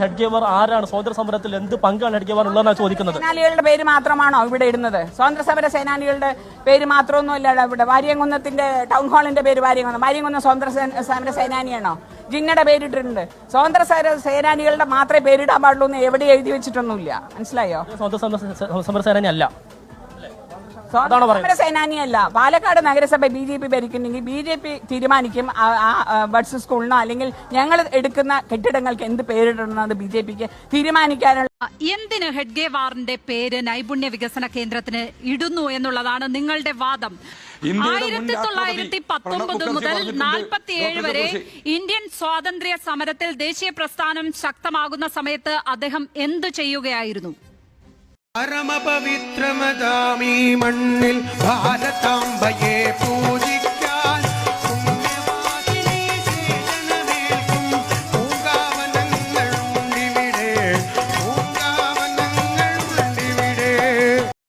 Head ഗേവർ ആരാണ്? സ്വാതന്ത്ര്യ സമരത്തിൽ എന്ത് പങ്കാണ് ഹെഡ് ഗേവർ ഉള്ളതെന്നാണ് ചോദിക്കുന്നത്? സേനാനികളുടെ പേര് മാത്രമാണോ ഇവിടെ ഇടുന്നത്? സ്വാതന്ത്ര്യ സമര സേനാനികളുടെ പേര് മാത്രമൊന്നും ഇല്ല ഇവിടെ. വാര്യംകുന്നത്തിന്റെ ടൗൺ ഹാളിന്റെ പേര് വാര്യംകുന്നം വാര്യംകുന്നം സ്വാതന്ത്ര്യ സമര സേനാനിയാണോ? ജിന്നയുടെ പേരിട്ടിട്ടുണ്ട് സ്വാതന്ത്ര്യ സമര സേനാനികളുടെ മാത്രമേ പേരിടാൻ പാടുള്ളൂ എന്ന് എവിടെ എഴുതി വെച്ചിട്ടൊന്നുമില്ല. മനസ്സിലായോ? സ്വാതന്ത്ര്യ സമര സമര സേനാനി അല്ല സേനാനിയല്ല പാലക്കാട് നഗരസഭ ബി ജെ പി ഭരിക്കുന്നെങ്കിൽ ബി ജെ പി തീരുമാനിക്കും. ബഡ്സ് സ്കൂളിനോ അല്ലെങ്കിൽ ഞങ്ങൾ എടുക്കുന്ന കെട്ടിടങ്ങൾക്ക് എന്ത് പേരിടണമെന്നത് ബി ജെ പിക്ക് തീരുമാനിക്കാനുള്ള എന്തിന് ഹെഡ്ഗേ വാറിന്റെ പേര് നൈപുണ്യ വികസന കേന്ദ്രത്തിന് ഇടുന്നു എന്നുള്ളതാണ് നിങ്ങളുടെ വാദം? ആയിരത്തി തൊള്ളായിരത്തി പത്തൊമ്പത് മുതൽ നാൽപ്പത്തിയേഴ് വരെ ഇന്ത്യൻ സ്വാതന്ത്ര്യ സമരത്തിൽ ദേശീയ പ്രസ്ഥാനം ശക്തമാകുന്ന സമയത്ത് അദ്ദേഹം എന്തു ചെയ്യുകയായിരുന്നു? പരമപവിത്രമതാമീ മണ്ണിൽ ഭാരതാംബയെ പൂജ